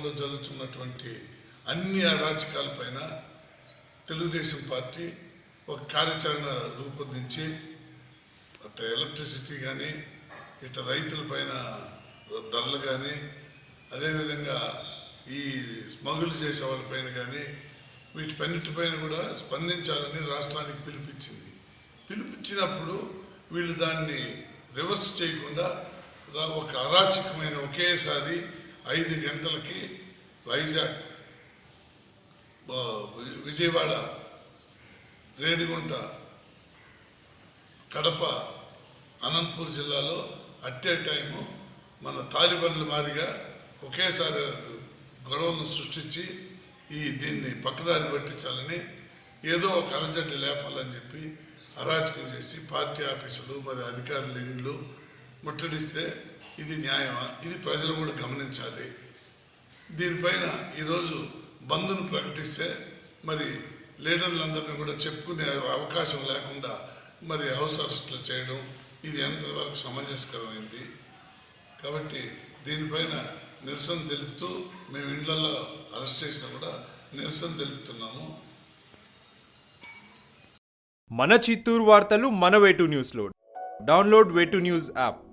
రాష్ట్రంలో జరుగుతున్నటువంటి అన్ని అరాచకాలపైన తెలుగుదేశం పార్టీ ఒక కార్యాచరణ రూపొందించి అటు ఎలక్ట్రిసిటీ కానీ ఇటు రైతులపైన ధరలు కానీ అదేవిధంగా ఈ స్మగుల్ చేసే వాళ్ళపైన కానీ వీటిపన్నిటిపైన కూడా స్పందించాలని రాష్ట్రానికి పిలిపించింది పిలిపించినప్పుడు వీళ్ళు దాన్ని రివర్స్ చేయకుండా ఒక అరాచకమైన ఒకేసారి ఐదు గంటలకి వైజాగ్ విజయవాడ రేణిగుంట కడప అనంతపూర్ జిల్లాలో అట్ ఏ టైము మన తాలిబన్ల మాదిరిగా ఒకేసారి గొడవలను సృష్టించి ఈ దీన్ని పక్కదారి పట్టించాలని ఏదో ఒక అలజడి లేపాలని చెప్పి అరాచకం చేసి పార్టీ ఆఫీసులు మరి అధికారుల ఇండ్లు ముట్టడిస్తే ఇది న్యాయమా? ఇది ప్రజలు కూడా గమనించాలి. దీనిపైన ఈరోజు బంద్ను ప్రకటిస్తే మరి లీడర్లందరినీ కూడా చెప్పుకునే అవకాశం లేకుండా మరి హౌస్ అరెస్టులు చేయడం ఇది ఎంతవరకు సమంజసకరమైంది? కాబట్టి దీనిపైన నిరసన తెలుపుతూ మేము ఇండ్లలో అరెస్ట్ చేసినా కూడా నిరసన తెలుపుతున్నాము. మన చిత్తూరు వార్తలు మన వేటు న్యూస్లో. డౌన్లోడ్ వేటు న్యూస్ యాప్.